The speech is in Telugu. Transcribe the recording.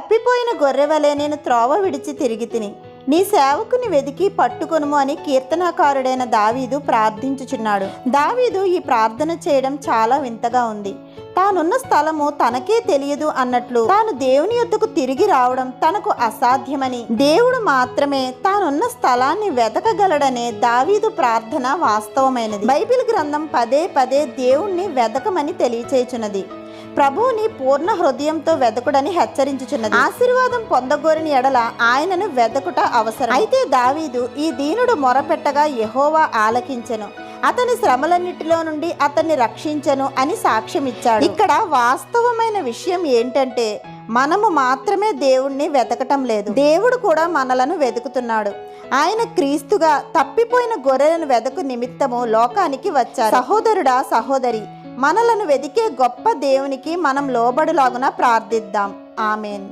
తప్పిపోయిన గొర్రెవలే నేను త్రోవ విడిచి తిరిగి తిని. నీ సేవకుని వెదికి పట్టుకొనుము అని కీర్తనాకారుడైన దావీదు ప్రార్థించుచున్నాడు. దావీదు ఈ ప్రార్థన చేయడం చాలా వింతగా ఉంది. తానున్న స్థలము తనకే తెలియదు అన్నట్లు తాను దేవుని యొద్దకు తిరిగి రావడం తనకు అసాధ్యమని. దేవుడు మాత్రమే తానున్న స్థలాన్ని వెతకగలడనే దావీదు ప్రార్థన వాస్తవమైనది. బైబిల్ గ్రంథం పదే పదే దేవుణ్ణి వెతకమని తెలియచేయుచున్నది. ప్రభువుని పూర్ణ హృదయంతో వెదకుడని హెచ్చరించుచున్నది. ఆశీర్వాదం పొందగోరిని ఎడల ఆయనను వెదకుట అవసరం. అయితే దావీదు ఈ దీనుడు మొరపెట్టగా యహోవా ఆలకించెను. అతని శ్రమలన్నిటిలో నుండి అతన్ని రక్షించను అని సాక్ష్యం ఇచ్చాడు ఇక్కడ వాస్తవమైన విషయం ఏంటంటే మనము మాత్రమే దేవుణ్ణి వెతకటం లేదు. దేవుడు కూడా మనలను వెతుకుతున్నాడు. ఆయన క్రీస్తుగా తప్పిపోయిన గొర్రెలను వెదకు నిమిత్తము లోకానికి వచ్చారు. సహోదరుడా సహోదరి మనలను వెతికే గొప్ప దేవునికి మనం లోబడులాగున ప్రార్థిద్దాం. ఆమెన్.